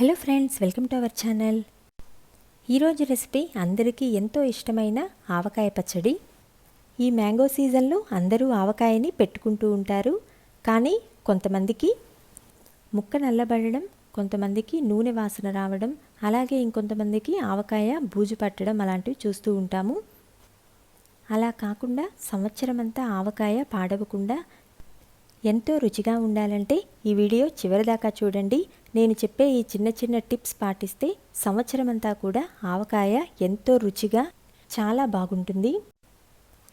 Hello friends welcome to our channel ఈరోజు recipe అందరికీ ఎంతో ఇష్టమైన ఆవకాయ పచ్చడి. ఈ మ్యాంగో సీజన్లో అందరూ ఆవకాయని పెట్టుకుంటూ ఉంటారు. కానీ కొంతమందికి ముక్క నల్లబడడం కొంతమందికి నూనె వాసన రావడం అలాగే ఇంకొంతమందికి ఆవకాయ బూజు పట్టడం అలాంటివి చూస్తూ ఉంటాము. అలా కాకుండా సంవత్సరం అంతా ఆవకాయ పాడవకుండా ఎంతో రుచిగా ఉండాలంటే ఈ వీడియో చివరిదాకా చూడండి. నేను చెప్పే ఈ చిన్న చిన్న టిప్స్ పాటిస్తే సంవత్సరమంతా కూడా ఆవకాయ ఎంతో రుచిగా చాలా బాగుంటుంది.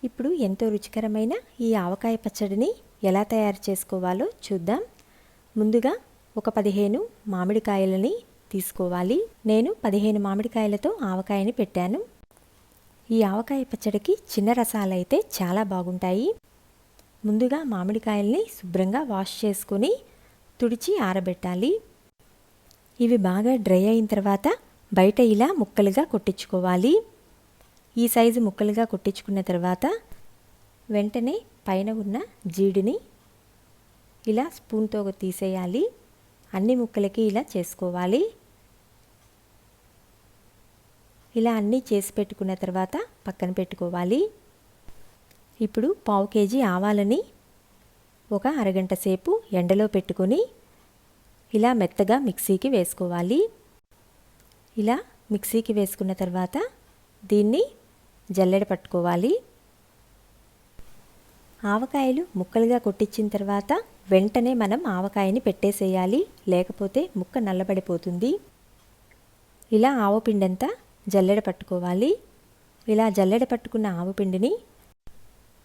ఇప్పుడు ఎంతో రుచికరమైన ఈ ఆవకాయ పచ్చడిని ఎలా తయారు చేసుకోవాలో చూద్దాం. ముందుగా ఒక పదిహేను మామిడికాయలని తీసుకోవాలి. నేను పదిహేను మామిడికాయలతో ఆవకాయని పెట్టాను. ఈ ఆవకాయ పచ్చడికి చిన్న రసాలైతే చాలా బాగుంటాయి. ముందుగా మామిడికాయల్ని శుభ్రంగా వాష్ చేసుకొని తుడిచి ఆరబెట్టాలి. ఇవి బాగా డ్రై అయిన తర్వాత బయట ఇలా ముక్కలుగా కొట్టించుకోవాలి. ఈ సైజు ముక్కలుగా కొట్టించుకున్న తర్వాత వెంటనే పైన ఉన్న జీడిని ఇలా స్పూన్తో తీసేయాలి. అన్ని ముక్కలకి ఇలా చేసుకోవాలి. ఇలా అన్నీ చేసి పెట్టుకున్న తర్వాత పక్కన పెట్టుకోవాలి. ఇప్పుడు పావు కేజీ ఆవాలని ఒక అరగంట సేపు ఎండలో పెట్టుకొని ఇలా మెత్తగా మిక్సీకి వేసుకోవాలి. ఇలా మిక్సీకి వేసుకున్న తర్వాత దీన్ని జల్లెడ పట్టుకోవాలి. ఆవకాయలు ముక్కలుగా కొట్టించిన తర్వాత వెంటనే మనం ఆవకాయని పెట్టేసేయాలి. లేకపోతే ముక్క నల్లబడిపోతుంది. ఇలా ఆవపిండంతా జల్లెడ పట్టుకోవాలి. ఇలా జల్లెడ పట్టుకున్న ఆవపిండిని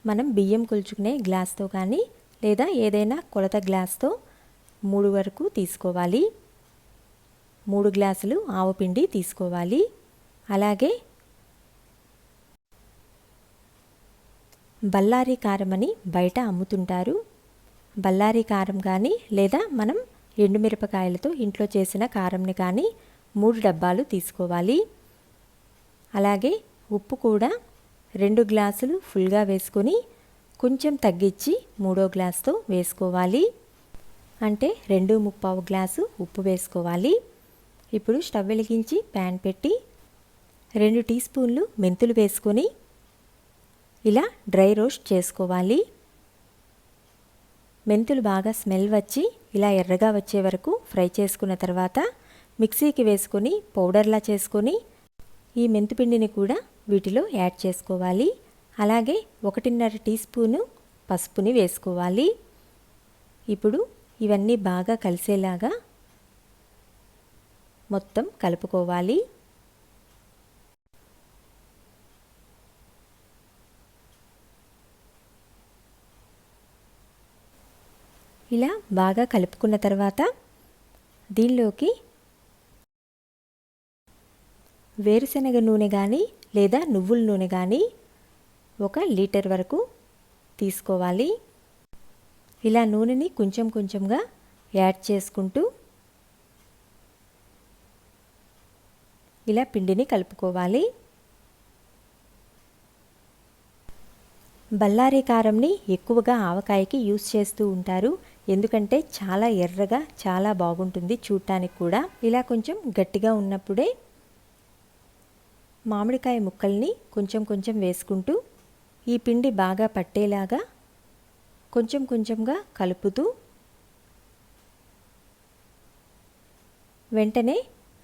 మనం బియ్యం కొలుచుకునే గ్లాస్తో కానీ లేదా ఏదైనా కొలత గ్లాస్తో మూడు వరకు తీసుకోవాలి. మూడు గ్లాసులు ఆవుపిండి తీసుకోవాలి. అలాగే బల్లారి కారం అని బయట అమ్ముతుంటారు. బల్లారి కారం కానీ లేదా మనం ఎండుమిరపకాయలతో ఇంట్లో చేసిన కారంని కానీ మూడు డబ్బాలు తీసుకోవాలి. అలాగే ఉప్పు కూడా రెండు గ్లాసులు ఫుల్గా వేసుకొని కొంచెం తగ్గించి మూడో గ్లాస్తో వేసుకోవాలి. అంటే రెండు ముప్పావు గ్లాసు ఉప్పు వేసుకోవాలి. ఇప్పుడు స్టవ్ వెలిగించి ప్యాన్ పెట్టి రెండు టీ స్పూన్లు మెంతులు వేసుకొని ఇలా డ్రై రోస్ట్ చేసుకోవాలి. మెంతులు బాగా స్మెల్ వచ్చి ఇలా ఎర్రగా వచ్చే వరకు ఫ్రై చేసుకున్న తర్వాత మిక్సీకి వేసుకొని పౌడర్లా చేసుకొని ఈ మెంతుపిండిని కూడా వీటిలో యాడ్ చేసుకోవాలి. అలాగే ఒకటిన్నర టీ స్పూను పసుపుని వేసుకోవాలి. ఇప్పుడు ఇవన్నీ బాగా కలిసేలాగా మొత్తం కలుపుకోవాలి. ఇలా బాగా కలుపుకున్న తర్వాత దీనిలోకి వేరుశనగ నూనె కానీ లేదా నువ్వుల నూనె కానీ ఒక లీటర్ వరకు తీసుకోవాలి. ఇలా నూనెని కొంచెం కొంచెంగా యాడ్ చేసుకుంటూ ఇలా పిండిని కలుపుకోవాలి. బల్లారి కారంని ఎక్కువగా ఆవకాయకి యూస్ చేస్తూ ఉంటారు. ఎందుకంటే చాలా ఎర్రగా చాలా బాగుంటుంది చూడటానికి కూడా. ఇలా కొంచెం గట్టిగా ఉన్నప్పుడే మామిడికాయ ముక్కల్ని కొంచెం కొంచెం వేసుకుంటూ ఈ పిండి బాగా పట్టేలాగా కొంచెం కొంచెంగా కలుపుతూ వెంటనే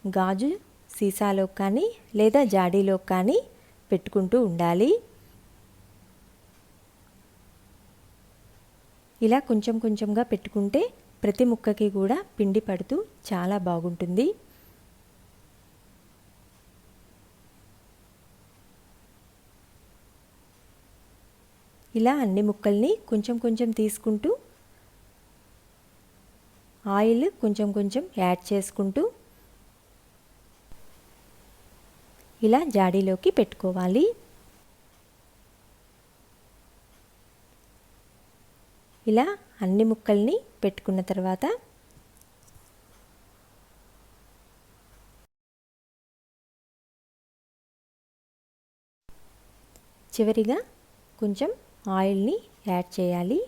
గాజు సీసాలో కానీ లేదా జాడీలో కానీ పెట్టుకుంటూ ఉండాలి. ఇలా కొంచెం కొంచెంగా పెట్టుకుంటే ప్రతి ముక్కకి కూడా పిండి పడుతూ చాలా బాగుంటుంది. ఇలా అన్ని ముక్కల్ని కొంచెం కొంచెం తీసుకుంటూ ఆయిల్ కొంచెం కొంచెం యాడ్ చేసుకుంటూ ఇలా జాడీలోకి పెట్టుకోవాలి. ఇలా అన్ని ముక్కల్ని పెట్టుకున్న తర్వాత చివరిగా కొంచెం ఆయిల్ని యాడ్ చేయాలి.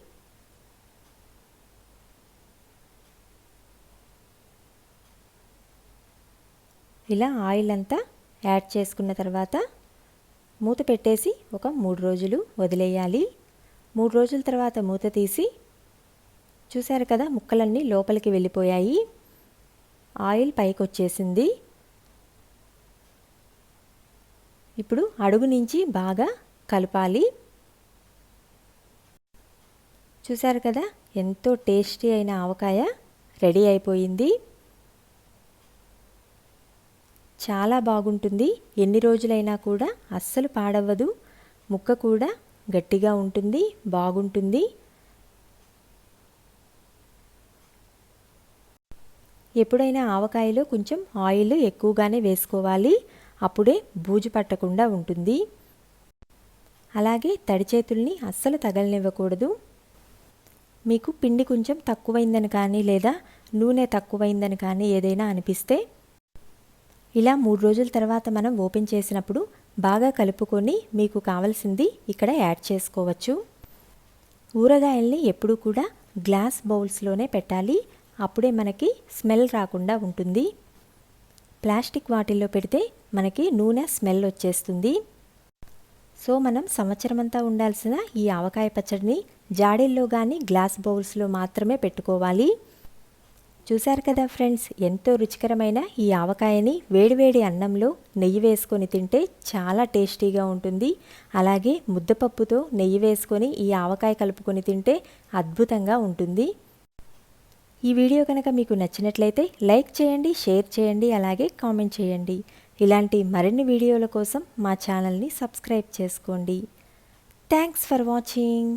ఇలా ఆయిల్ అంతా యాడ్ చేసుకున్న తర్వాత మూత పెట్టేసి ఒక మూడు రోజులు వదిలేయాలి. మూడు రోజుల తర్వాత మూత తీసి చూశారు కదా ముక్కలన్నీ లోపలికి వెళ్ళిపోయాయి. ఆయిల్ పైకి వచ్చేసింది ఇప్పుడు అడుగు నుంచి బాగా కలపాలి. చూశారు కదా? ఎంతో టేస్టీ అయిన ఆవకాయ రెడీ అయిపోయింది. చాలా బాగుంటుంది. ఎన్ని రోజులైనా కూడా అస్సలు పాడవ్వదు. ముక్క కూడా గట్టిగా ఉంటుంది. బాగుంటుంది. ఎప్పుడైనా ఆవకాయలో కొంచెం ఆయిల్ ఎక్కువగానే వేసుకోవాలి. అప్పుడే బూజు పట్టకుండా ఉంటుంది. అలాగే తడి చేతుల్ని అస్సలు తగలనివ్వకూడదు. మీకు పిండి కొంచెం తక్కువైందని కానీ లేదా నూనె తక్కువైందని కానీ ఏదైనా అనిపిస్తే ఇలా మూడు రోజుల తర్వాత మనం ఓపెన్ చేసినప్పుడు బాగా కలుపుకొని మీకు కావలసింది ఇక్కడ యాడ్ చేసుకోవచ్చు. ఊరగాయల్ని ఎప్పుడూ కూడా గ్లాస్ బౌల్స్లోనే పెట్టాలి. అప్పుడే మనకి స్మెల్ రాకుండా ఉంటుంది. ప్లాస్టిక్ వాటిల్లో పెడితే మనకి నూనె స్మెల్ వచ్చేస్తుంది. సో మనం సంవత్సరం అంతా ఉండాల్సిన ఈ ఆవకాయ పచ్చడిని జాడీల్లో కానీ గ్లాస్ బౌల్స్లో మాత్రమే పెట్టుకోవాలి. చూశారు కదా ఫ్రెండ్స్ ఎంతో రుచికరమైన ఈ ఆవకాయని వేడివేడి అన్నంలో నెయ్యి వేసుకొని తింటే చాలా టేస్టీగా ఉంటుంది. అలాగే ముద్దపప్పుతో నెయ్యి వేసుకొని ఈ ఆవకాయ కలుపుకొని తింటే అద్భుతంగా ఉంటుంది. ఈ వీడియో కనుక మీకు నచ్చినట్లయితే లైక్ చేయండి షేర్ చేయండి అలాగే కామెంట్ చేయండి. ఇలాంటి మరిన్ని వీడియోల కోసం మా ఛానల్ని సబ్స్క్రైబ్ చేసుకోండి. Thanks for watching.